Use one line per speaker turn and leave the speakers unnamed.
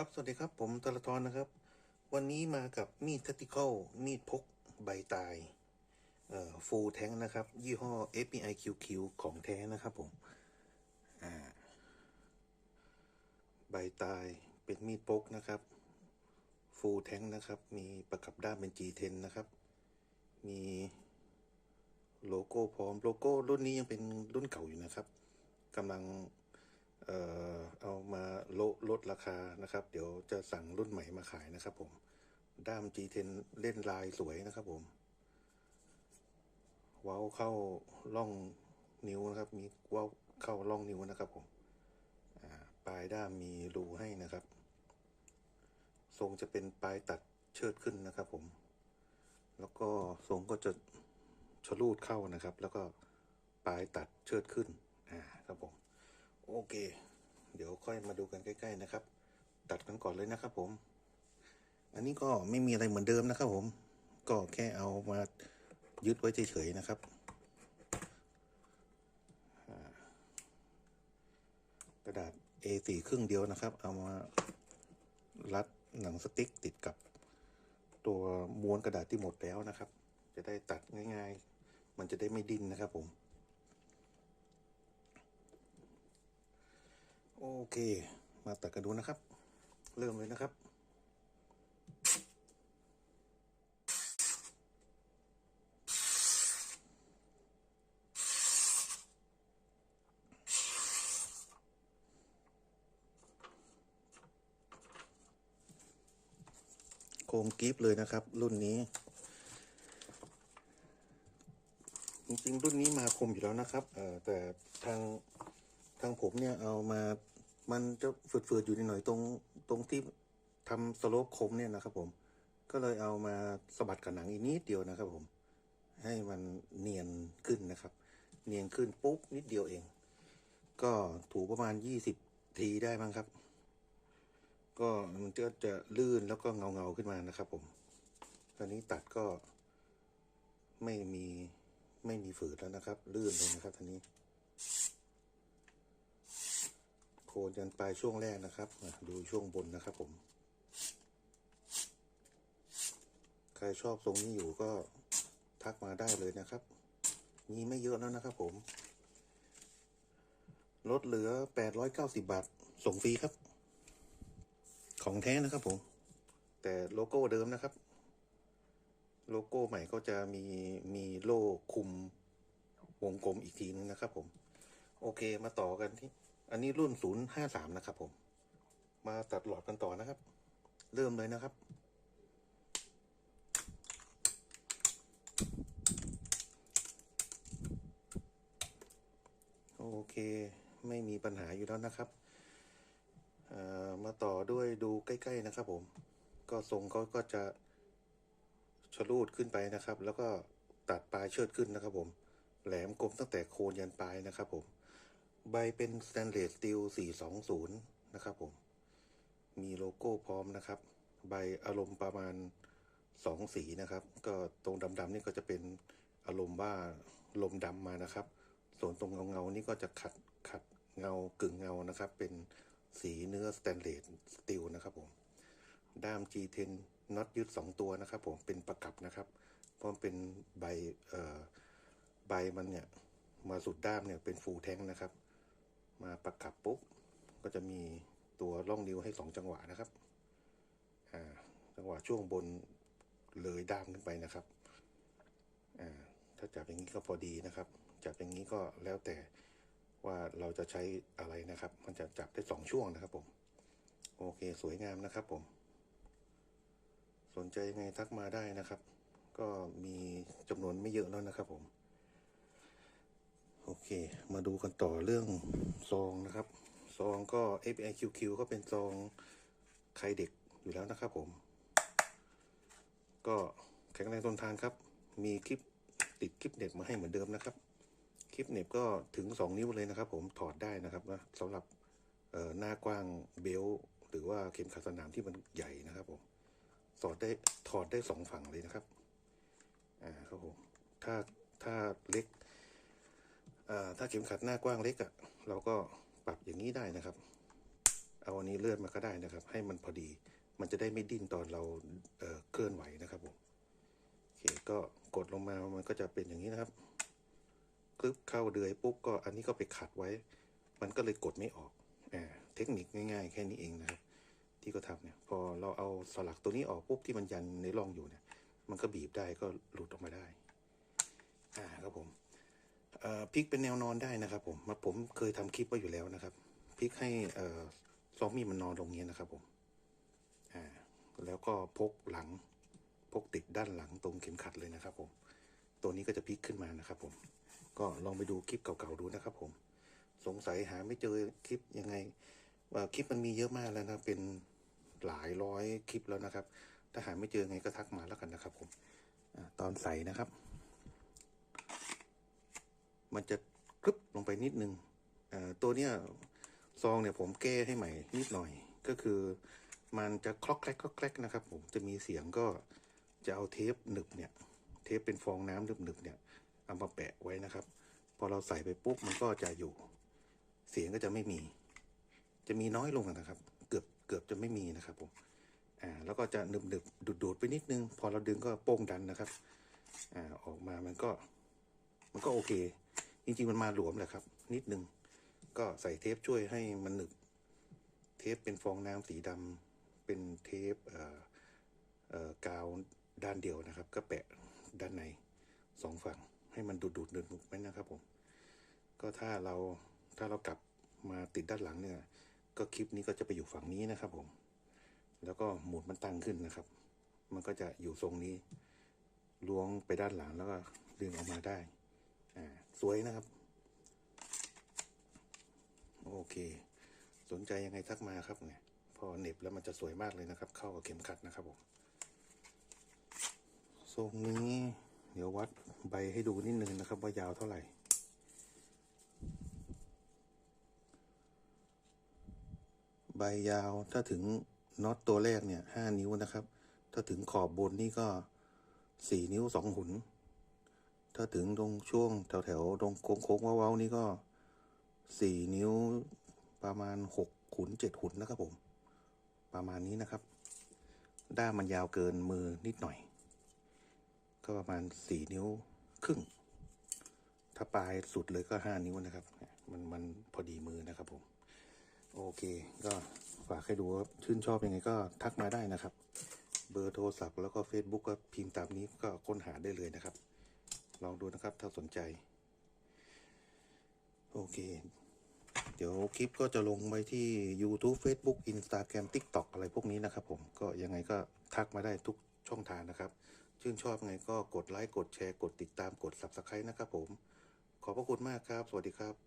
ครับ สวัสดีครับ ผมตะละทอนนะครับ วันนี้มากับมีดทัติคอลมีดพกใบตาย เอ่อฟูลแท้งนะครับ ยี่ห้อ FBI QQ ของแท้นะครับผม อ่า ใบตายเป็นมีดพกนะครับ ฟูลแท้งนะครับ มีประกับด้ามเป็น G10 นะครับ มีโลโก้พร้อม โลโก้รุ่นนี้ยังเป็นรุ่นเก่าอยู่นะครับกำลัง เอ่อเอามาลดลดราคานะครับ เดี๋ยวจะสั่งรุ่นใหม่มาขายนะครับผม ด้าม G10 เล่นลายสวยนะครับผม เว้าเข้าล่องนิ้วนะครับ มีเว้าเข้าล่องนิ้วนะครับผมปลายด้ามมีรูให้นะครับ ทรงจะเป็นปลายตัดเชิดขึ้นนะครับผม แล้วก็ทรงก็จะชะลูดเข้านะครับ แล้วก็ปลายตัดเชิดขึ้น อ่าครับผม โอเค เดี๋ยวค่อยมาดูกันใกล้ ๆ นะครับ ตัดกันก่อนเลยนะครับผม อันนี้ก็ไม่มีอะไรเหมือนเดิมนะครับผม ก็แค่เอามายึดไว้เฉยๆนะครับกระดาษ A4 ครึ่งเดียวนะครับ เอามารัดหนังสติ๊กติดกับตัวม้วนกระดาษที่หมดแล้วนะครับ จะได้ตัดง่าย ๆ มันจะได้ไม่ดิ้นนะครับผม โอ เค มาตัดกันดูนะครับ เริ่มเลยนะครับโคมกิฟเลยนะครับ รุ่นนี้ จริงๆ รุ่นนี้มาคมอยู่แล้วนะครับเอ่อแต่ทางทางผมเนี่ยเอามา มันจะฝืดๆอยู่นิดหน่อยตรงตรงที่ทำสโลปคมเนี่ยนะครับ ผม ก็เลยเอามาสะบัดกับหนังอีกนิดเดียวนะครับ ผม ให้มันเนียนขึ้นนะครับ เนียนขึ้นปุ๊บนิดเดียวเอง ก็ถูประมาณยี่สิบทีได้มั้งครับ ก็มันก็จะลื่นแล้วก็เงาเงาๆขึ้นมานะครับ ผม ตอนนี้ตัดก็ไม่มีไม่มีฝืดแล้วนะครับ ลื่นเลยนะครับทีนี้ คนยันปลายช่วงแรกนะครับ ดูช่วงบนนะครับผม ใครชอบทรงนี้อยู่ก็ทักมาได้เลยนะครับ มีไม่เยอะแล้วนะครับผม ลดเหลือ 890 บาท ส่งฟรีครับ ของแท้นะครับผม แต่โลโก้เดิมนะครับ โลโก้ใหม่ก็จะมีมีโล่คุมวงกลมอีกทีนึงนะครับผม โอเคมาต่อกันที่ อันนี้รุ่น053นะครับผม มาตัดหลอดกันต่อนะครับ เริ่มเลยนะครับ โอเค ไม่มีปัญหาอยู่แล้วนะครับอ่อมาต่อด้วยดูใกล้ ๆนะครับผม ก็ทรงเขาก็จะชะลูดขึ้นไปนะครับ แล้วก็ตัดปลายเชิดขึ้นนะครับผม แหลมคมตั้งแต่โคนยันปลายนะครับผม ใบเป็นสแตนเลสสตีล 420 นะครับผม มีโลโก้พร้อมนะครับ ใบอารมณ์ประมาณสองสีนะครับ ก็ตรงดำๆนี่ก็จะเป็นอารมณ์ว่าลมดำมานะครับ ส่วนตรงเงาๆนี่ก็จะขัดขัดเงากึ่งเงานะครับ เป็นสีเนื้อสแตนเลสสตีลนะครับผม ด้าม G10 น็อตยึดสองตัวนะครับผม เป็นประกับนะครับ เพราะเป็นใบเอ่อใบมันเนี่ย มาสุดด้ามเนี่ยเป็นฟูแท้งนะครับ มาประกับปุ๊บก็จะมีตัวล่องนิ้วให้สองจังหวะนะครับอ่าจังหวะช่วงบนเลยด้ามขึ้นไปนะครับอ่าถ้าจับอย่างนี้ก็พอดีนะครับ จับอย่างนี้ก็แล้วแต่ว่าเราจะใช้อะไรนะครับ มันจะจับได้สองช่วงนะครับผม โอเคสวยงามนะครับผม สนใจยังไงทักมาได้นะครับ ก็มีจำนวนไม่เยอะแล้วนะครับผม เค มาดูกันต่อเรื่องซองนะครับ ซองก็ APIQQ ก็เป็นซองใครเด็กอยู่แล้วนะครับผม ก็แข็งแรงทนทานครับ มีคลิปติดคลิปเน็ตมาให้เหมือนเดิมนะครับ คลิปเน็ตก็ถึง 2 นิ้วเลยนะครับผม ถอดได้นะครับนะสำหรับหน้ากว้างเบลหรือว่าเข็มขัดสนามที่มันใหญ่นะครับผมถอดได้ถอดได้สองฝั่งเลยนะครับ อ่าครับผม ถ้าถ้าเล็ก ถ้าเข็มขัดหน้ากว้างเล็กอะ่ะ เราก็ปรับอย่างนี้ได้นะครับ เอาอันนี้เลื่อนมาก็ได้นะครับ ให้มันพอดี มันจะได้ไม่ดิ้นตอนเราเเคลื่อนไหวนะครับผมโอเคก็กดลงมามันก็จะเป็นอย่างนี้นะครับคลึบเข้าเดือยปุ๊บก็อันนี้ก็ไปขัดไว้ มันก็เลยกดไม่ออกอ่าเทคนิคง่าย ๆ แค่นี้เองนะครับ ที่ก็ทำเนี่ยพอเราเอาสลักตัวนี้ออกปุ๊บที่มันยันในร่องอยู่เนี่ย มันก็บีบได้ก็หลุดออกมาได้ อ่าครับผม พลิกเป็นแนวนอนได้นะครับ ผมมาผมเคยทำคลิปไว้อยู่แล้วนะครับพลิกให้เอ่อซอมมี่มันนอนตรงนี้นะครับ ผมอ่าแล้วก็พกหลังพกติดด้านหลังตรงเข็มขัดเลยนะครับ ผม ตัวนี้ก็จะพลิกขึ้นมานะครับ ผม ก็ลองไปดูคลิปเก่าๆดูนะครับ ผม สงสัยหาไม่เจอคลิปยังไงว่าคลิปมันมีเยอะมากแล้วนะเป็นหลายร้อยคลิปแล้วนะครับ ถ้าหาไม่เจอไงก็ทักมาแล้วกันนะครับ ผมอตอนใส่นะครับ มันจะกรึบลงไปนิดนึงอ่าตัวเนี้ยซองเนี่ยผมแก้ให้ใหม่นิดหน่อย ก็คือมันจะคลอกแคลกคลอกแคลกนะครับ ผมจะมีเสียงก็จะเอาเทปหนึบเนี่ย เทปเป็นฟองน้ำหนึบๆเนี่ยเอามาแปะไว้นะครับ พอเราใส่ไปปุ๊บมันก็จะอยู่ เสียงก็จะไม่มี จะมีน้อยลงนะครับ เกือบเกือบจะไม่มีนะครับผมอ่าแล้วก็จะหนึบหนึบดูดดูดไปนิดนึง พอเราดึงก็โป้งดันนะครับอ่าออกมามันก็ มันก็โอเค จริงๆมันมาหลวมแหละครับ นิดนึง ก็ใส่เทปช่วยให้มันหนึบ เทปเป็นฟองน้ำสีดำเป็นเทปเเกาวด้านเดียวนะครับ ก็แปะด้านในสองฝั่ง ให้มันดูดดูดๆหนึบหนึบๆไว้นะครับผม ก็ถ้าเราถ้าเรากลับมาติดด้านหลังเนี่ย ก็คลิปนี้ก็จะไปอยู่ฝั่งนี้นะครับผม แล้วก็หมุดมันตั้งขึ้นนะครับ มันก็จะอยู่ทรงนี้ล้วงไปด้านหลังแล้วก็ดึงออกมาได้ อ่า สวยนะครับ โอเค สนใจยังไงทักมาครับเนี่ยพอเน็บแล้วมันจะสวยมากเลยนะครับ เข้ากับเข็มขัดนะครับผมทรงนี้เดี๋ยววัดใบให้ดูนิดนึงนะครับ ว่ายาวเท่าไหร่ใบยาวถ้าถึงน็อตตัวแรกเนี่ยห้านิ้วนะครับ ถ้าถึงขอบบนนี่ก็สี่นิ้วสองหุน ถ้าถึงตรงช่วงแถวแถวๆตรงโค้งๆว้าๆนี่ก็สี่นิ้วประมาณหกขุนเจ็ดหุนนะครับผม ประมาณนี้นะครับ ด้ามมันยาวเกินมือนิดหน่อย ก็ประมาณสี่นิ้วครึ่ง ถ้าปลายสุดเลยก็ห้านิ้วนะครับ มันมันพอดีมือนะครับผม โอเค ก็ฝากให้ดูว่าชื่นชอบยังไงก็ทักมาได้นะครับ เบอร์โทรศัพท์แล้วก็ Facebook ก็พิมพ์ตามนี้ก็ค้นหาได้เลยนะครับ ลองดูนะครับ ถ้าสนใจ โอเค เดี๋ยวคลิปก็จะลงไปที่ YouTube Facebook Instagram TikTok อะไรพวกนี้นะครับผมก็ยังไงก็ทักมาได้ทุกช่องทางนะครับ ชื่นชอบไงก็กดไลค์กดแชร์กดติดตามกด Subscribe นะครับผม ขอบพระคุณมากครับ สวัสดีครับ